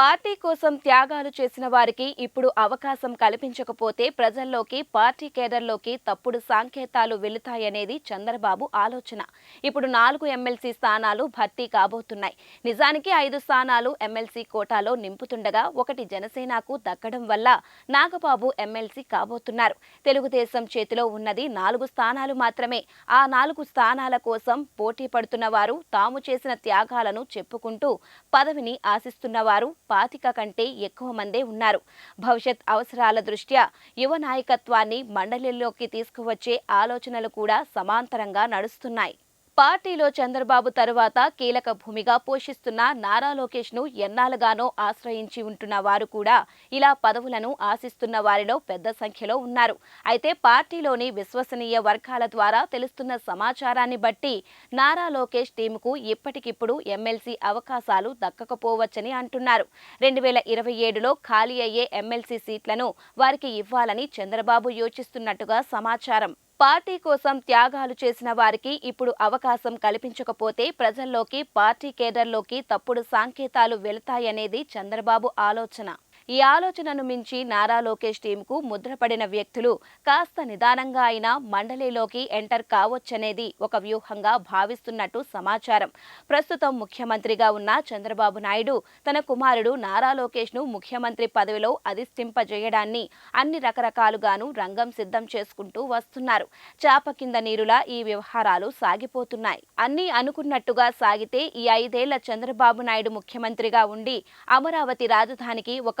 Party కోసం త్యాగాలు చేసిన వారికి ఇప్పుడు అవకాశం కల్పించకపోతే ప్రజల్లోకి పార్టీ కేడర్లోకి తప్పుడు సంకేతాలు వెళుతాయనేది చంద్రబాబు ఆలోచన. ఇప్పుడు నాలుగు ఎమ్మెల్సీ స్థానాలు భర్తీ కాబోతున్నాయి. నిజానికి ఐదు స్థానాలు ఎమ్మెల్సీ కోటాలో నింపుతుండగా ఒకటి జనసేనకు దక్కడం వల్ల నాగబాబు ఎమ్మెల్సీ కాబోతున్నారు. తెలుగుదేశం చేతిలో ఉన్నది నాలుగు స్థానాలు మాత్రమే. ఆ నాలుగు స్థానాల కోసం పోటీ పడుతున్న వారు తాము చేసిన త్యాగాలను చెప్పుకుంటూ పదవిని ఆశిస్తున్నవారు పాతిక కంటే ఎక్కువ మందే ఉన్నారు. భవిష్యత్ అవసరాల దృష్ట్యా యువ నాయకత్వాన్ని మండలిలోకి తీసుకువచ్చే ఆలోచనలు కూడా సమాంతరంగా నడుస్తున్నాయి. పార్టీలో చంద్రబాబు తరువాత కీలక భూమిగా పోషిస్తున్న నారా లోకేష్ను ఎన్నాళ్ళుగానో ఆశ్రయించి ఉంటున్న వారు కూడా ఇలా పదవులను ఆశిస్తున్న వారిలో పెద్ద సంఖ్యలో ఉన్నారు. అయితే పార్టీలోని విశ్వసనీయ వర్గాల ద్వారా తెలుస్తున్న సమాచారాన్ని బట్టి నారా లోకేష్ టీముకు ఇప్పటికిప్పుడు ఎమ్మెల్సీ అవకాశాలు దక్కకపోవచ్చని అంటున్నారు. రెండు వేల ఇరవై ఏడులో ఖాళీ అయ్యే ఎమ్మెల్సీ సీట్లను వారికి ఇవ్వాలని చంద్రబాబు యోచిస్తున్నట్టుగా సమాచారం. పార్టీ కోసం త్యాగాలు చేసిన వారికి ఇప్పుడు అవకాశం కల్పించకపోతే ప్రజల్లోకి పార్టీ కేడర్లోకి తప్పుడు సంకేతాలు వెళతాయనేది చంద్రబాబు ఆలోచన. ఈ ఆలోచనను మించి నారా లోకేష్ టీంకు ముద్రపడిన వ్యక్తులు కాస్త నిదానంగా అయినా మండలిలోకి ఎంటర్ కావచ్చనేది ఒక వ్యూహంగా భావిస్తున్నట్టు సమాచారం. ప్రస్తుతం ముఖ్యమంత్రిగా ఉన్న చంద్రబాబు నాయుడు తన కుమారుడు నారా లోకేష్ను ముఖ్యమంత్రి పదవిలో అధిష్టింపజేయడాన్ని అన్ని రకరకాలుగాను రంగం సిద్ధం చేసుకుంటూ వస్తున్నారు. చాప కింద నీరులా ఈ వ్యవహారాలు సాగిపోతున్నాయి. అన్ని అనుకున్నట్టుగా సాగితే ఈ ఐదేళ్ళ చంద్రబాబు నాయుడు ముఖ్యమంత్రిగా ఉండి అమరావతి రాజధానికి ఒక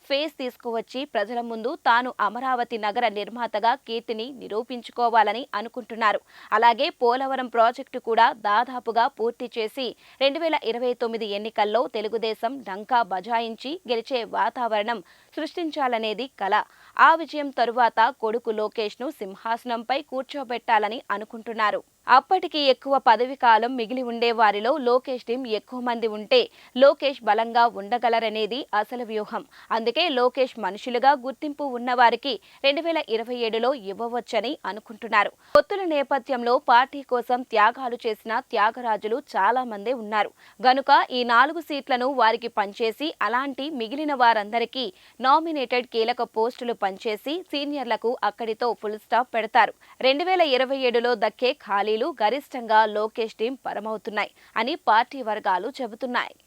ఫేస్ తీసుకువచ్చి ప్రజల ముందు తాను అమరావతి నగర నిర్మాతగా కీర్తిని నిరూపించుకోవాలని అనుకుంటున్నారు. అలాగే పోలవరం ప్రాజెక్టు కూడా దాదాపుగా పూర్తి చేసి రెండు వేల ఇరవై తొమ్మిది ఎన్నికల్లో తెలుగుదేశం డంకా బజాయించి గెలిచే వాతావరణం సృష్టించాలనేది కల. ఆ విజయం తరువాత కొడుకు లోకేష్ను సింహాసనంపై కూర్చోబెట్టాలని అనుకుంటున్నారు. అప్పటికి ఎక్కువ పదవి కాలం మిగిలి ఉండే వారిలో లోకేష్ టీం ఎక్కువ మంది ఉంటే లోకేష్ బలంగా ఉండగలరనేది అసలు వ్యూహం. అందుకే లోకేష్ మనుషులుగా గుర్తింపు ఉన్నవారికి రెండు వేల ఇరవై ఏడులో ఇవ్వవచ్చని అనుకుంటున్నారు. పొత్తుల నేపథ్యంలో పార్టీ కోసం త్యాగాలు చేసిన త్యాగరాజులు చాలా మందే ఉన్నారు. గనుక ఈ నాలుగు సీట్లను వారికి పనిచేసి అలాంటి మిగిలిన వారందరికీ నామినేటెడ్ కీలక పోస్టులు పనిచేసి సీనియర్లకు అక్కడితో ఫుల్ స్టాప్ పెడతారు. రెండు వేల ఇరవై ఏడులో దక్కే ఖాళీలు గరిష్టంగా లోకేష్ టీం పరమవుతున్నాయి అని పార్టీ వర్గాలు చెబుతున్నాయి.